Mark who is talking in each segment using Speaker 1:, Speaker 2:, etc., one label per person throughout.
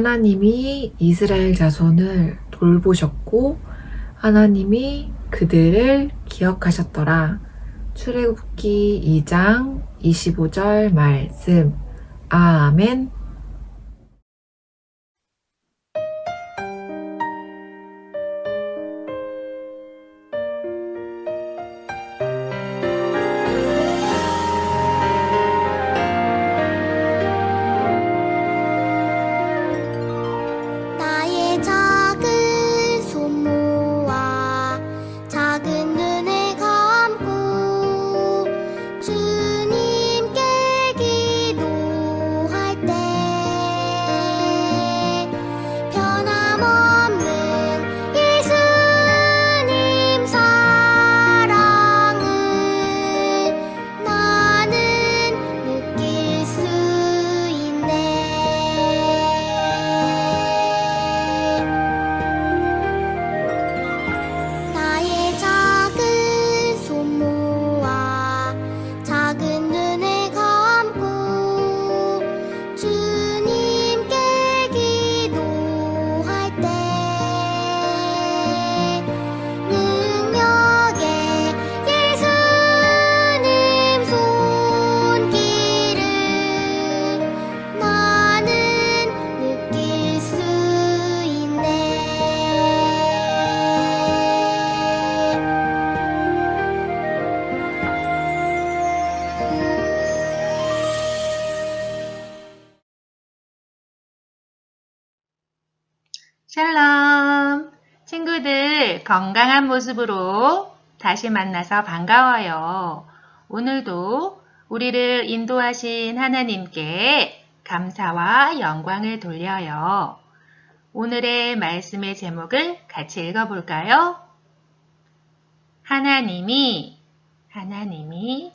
Speaker 1: 하나님이 이스라엘 자손을 돌보셨고 하나님이 그들을 기억하셨더라. 출애굽기 2장 25절 말씀. 아멘.
Speaker 2: 샬롬! 친구들 건강한 모습으로 다시 만나서 반가워요. 오늘도 우리를 인도하신 하나님께 감사와 영광을 돌려요. 오늘의 말씀의 제목을 같이 읽어볼까요? 하나님이, 하나님이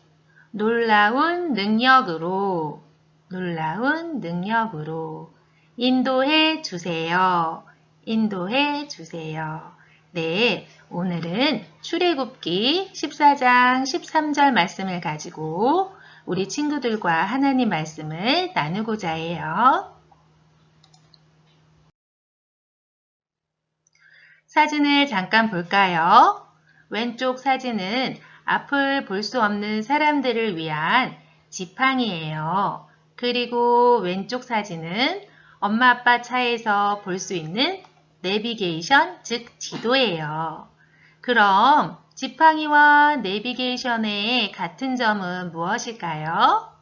Speaker 2: 놀라운 능력으로, 놀라운 능력으로 인도해 주세요. 인도해 주세요. 네, 오늘은 출애굽기 14장 13절 말씀을 가지고 우리 친구들과 하나님 말씀을 나누고자 해요. 사진을 잠깐 볼까요? 왼쪽 사진은 앞을 볼 수 없는 사람들을 위한 지팡이에요. 그리고 왼쪽 사진은 엄마 아빠 차에서 볼 수 있는 내비게이션, 즉 지도예요. 그럼 지팡이와 내비게이션의 같은 점은 무엇일까요?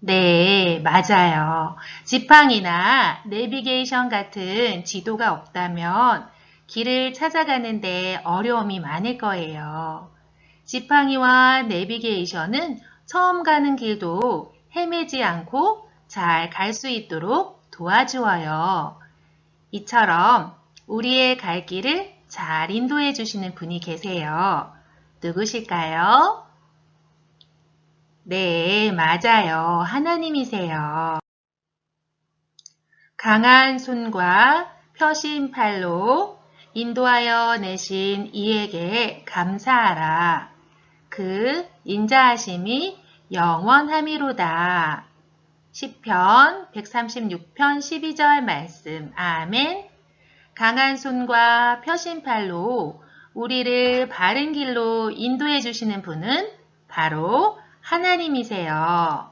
Speaker 2: 네, 맞아요. 지팡이나 내비게이션 같은 지도가 없다면 길을 찾아가는데 어려움이 많을 거예요. 지팡이와 내비게이션은 처음 가는 길도 헤매지 않고 잘 갈 수 있도록 도와주어요. 이처럼 우리의 갈 길을 잘 인도해 주시는 분이 계세요. 누구실까요? 네, 맞아요. 하나님이세요. 강한 손과 펴신 팔로 인도하여 내신 이에게 감사하라. 그 인자하심이 영원함이로다. 시편 136편 12절 말씀. 아멘. 강한 손과 펴신 팔로 우리를 바른 길로 인도해 주시는 분은 바로 하나님이세요.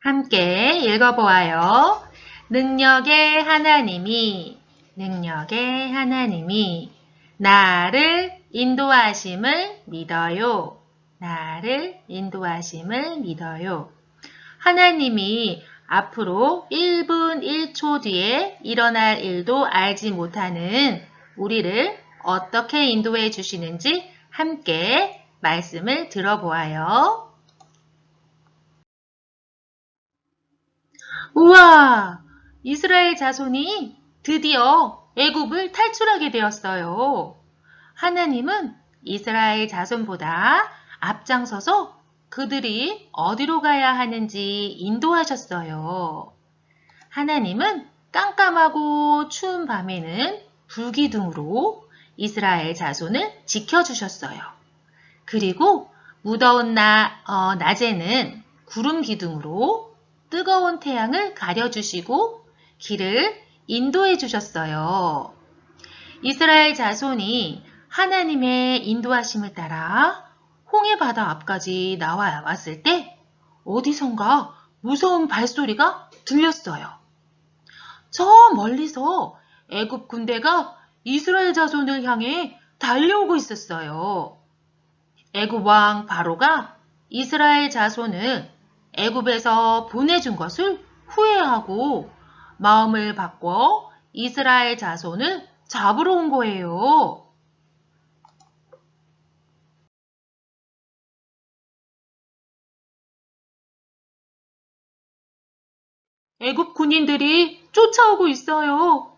Speaker 2: 함께 읽어보아요. 능력의 하나님이, 능력의 하나님이 나를 인도하심을 믿어요. 나를 인도하심을 믿어요. 하나님이 앞으로 1분 1초 뒤에 일어날 일도 알지 못하는 우리를 어떻게 인도해 주시는지 함께 말씀을 들어보아요. 우와! 이스라엘 자손이 드디어 애굽을 탈출하게 되었어요. 하나님은 이스라엘 자손보다 앞장서서 그들이 어디로 가야 하는지 인도하셨어요. 하나님은 깜깜하고 추운 밤에는 불기둥으로 이스라엘 자손을 지켜주셨어요. 그리고 무더운 나, 어, 낮에는 구름 기둥으로 뜨거운 태양을 가려주시고 길을 인도해 주셨어요. 이스라엘 자손이 하나님의 인도하심을 따라 홍해 바다 앞까지 나와 왔을 때 어디선가 무서운 발소리가 들렸어요. 저 멀리서 애굽 군대가 이스라엘 자손을 향해 달려오고 있었어요. 애굽 왕 바로가 이스라엘 자손을 애굽에서 보내준 것을 후회하고 마음을 바꿔 이스라엘 자손을 잡으러 온 거예요. 애굽 군인들이 쫓아오고 있어요.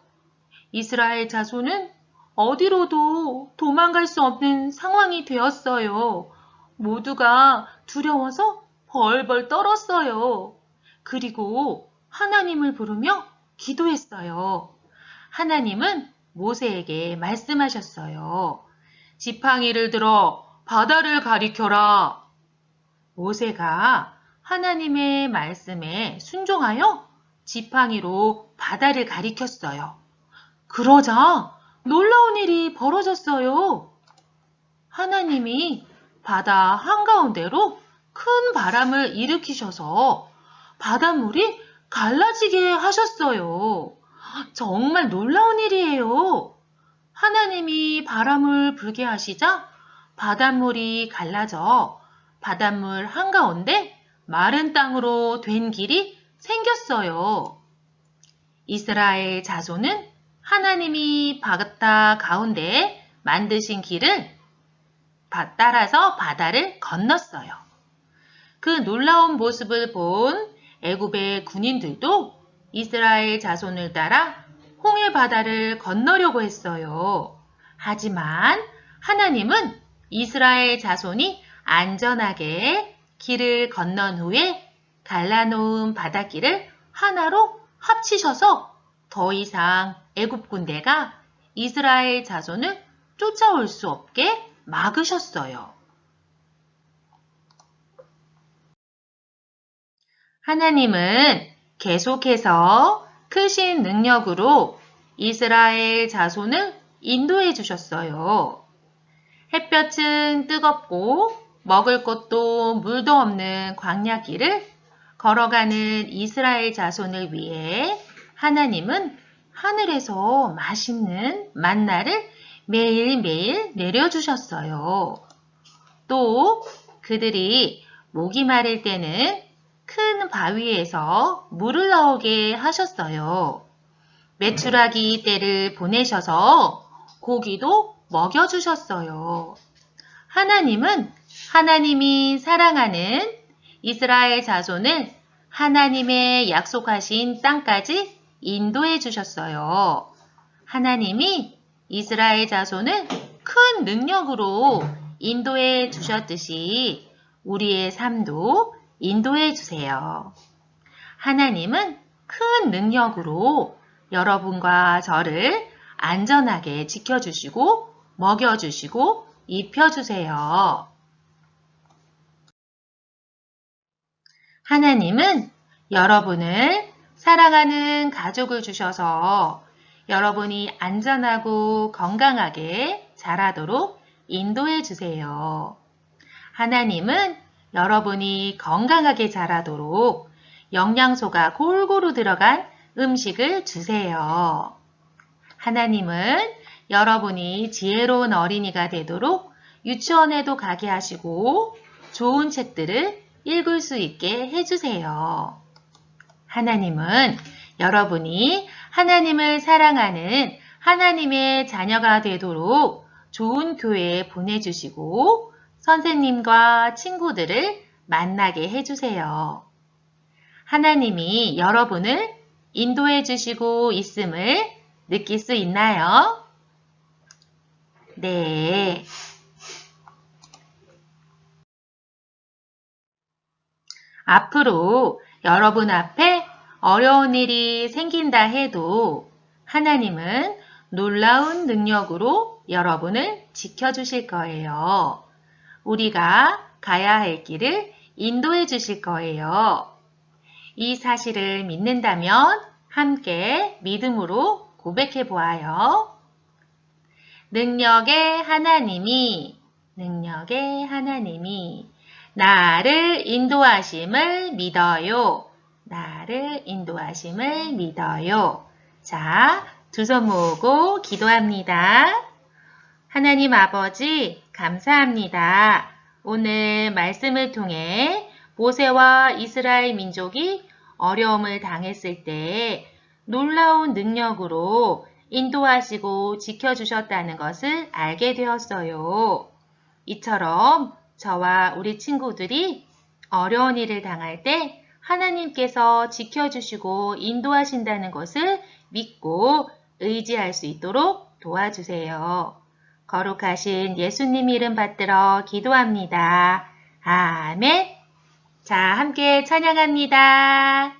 Speaker 2: 이스라엘 자손은 어디로도 도망갈 수 없는 상황이 되었어요. 모두가 두려워서 벌벌 떨었어요. 그리고 하나님을 부르며 기도했어요. 하나님은 모세에게 말씀하셨어요. 지팡이를 들어 바다를 가리켜라. 모세가 하나님의 말씀에 순종하여 지팡이로 바다를 가리켰어요. 그러자 놀라운 일이 벌어졌어요. 하나님이 바다 한가운데로 큰 바람을 일으키셔서 바닷물이 갈라지게 하셨어요. 정말 놀라운 일이에요. 하나님이 바람을 불게 하시자 바닷물이 갈라져 바닷물 한가운데 마른 땅으로 된 길이 생겼어요. 이스라엘 자손은 하나님이 바다 가운데 만드신 길을 따라서 바다를 건넜어요. 그 놀라운 모습을 본 애굽의 군인들도 이스라엘 자손을 따라 홍해 바다를 건너려고 했어요. 하지만 하나님은 이스라엘 자손이 안전하게 길을 건넌 후에 갈라놓은 바닷길을 하나로 합치셔서 더 이상 애굽 군대가 이스라엘 자손을 쫓아올 수 없게 막으셨어요. 하나님은 계속해서 크신 능력으로 이스라엘 자손을 인도해 주셨어요. 햇볕은 뜨겁고 먹을 것도 물도 없는 광야길을 걸어가는 이스라엘 자손을 위해 하나님은 하늘에서 맛있는 만나를 매일매일 내려주셨어요. 또 그들이 목이 마를 때는 큰 바위에서 물을 나오게 하셨어요. 메추라기 때를 보내셔서 고기도 먹여주셨어요. 하나님은 하나님이 사랑하는 이스라엘 자손을 하나님의 약속하신 땅까지 인도해 주셨어요. 하나님이 이스라엘 자손을 큰 능력으로 인도해 주셨듯이 우리의 삶도 인도해 주세요. 하나님은 큰 능력으로 여러분과 저를 안전하게 지켜주시고 먹여주시고 입혀주세요. 하나님은 여러분을 사랑하는 가족을 주셔서 여러분이 안전하고 건강하게 자라도록 인도해 주세요. 하나님은 여러분이 건강하게 자라도록 영양소가 골고루 들어간 음식을 주세요. 하나님은 여러분이 지혜로운 어린이가 되도록 유치원에도 가게 하시고 좋은 책들을 읽을 수 있게 해주세요. 하나님은 여러분이 하나님을 사랑하는 하나님의 자녀가 되도록 좋은 교회에 보내주시고 선생님과 친구들을 만나게 해주세요. 하나님이 여러분을 인도해 주시고 있음을 느낄 수 있나요? 네. 앞으로 여러분 앞에 어려운 일이 생긴다 해도 하나님은 놀라운 능력으로 여러분을 지켜주실 거예요. 우리가 가야 할 길을 인도해 주실 거예요. 이 사실을 믿는다면 함께 믿음으로 고백해 보아요. 능력의 하나님이, 능력의 하나님이 나를 인도하심을 믿어요. 나를 인도하심을 믿어요. 자, 두 손 모으고 기도합니다. 하나님 아버지, 감사합니다. 오늘 말씀을 통해 모세와 이스라엘 민족이 어려움을 당했을 때 놀라운 능력으로 인도하시고 지켜주셨다는 것을 알게 되었어요. 이처럼 저와 우리 친구들이 어려운 일을 당할 때 하나님께서 지켜주시고 인도하신다는 것을 믿고 의지할 수 있도록 도와주세요. 거룩하신 예수님 이름 받들어 기도합니다. 아멘. 자, 함께 찬양합니다.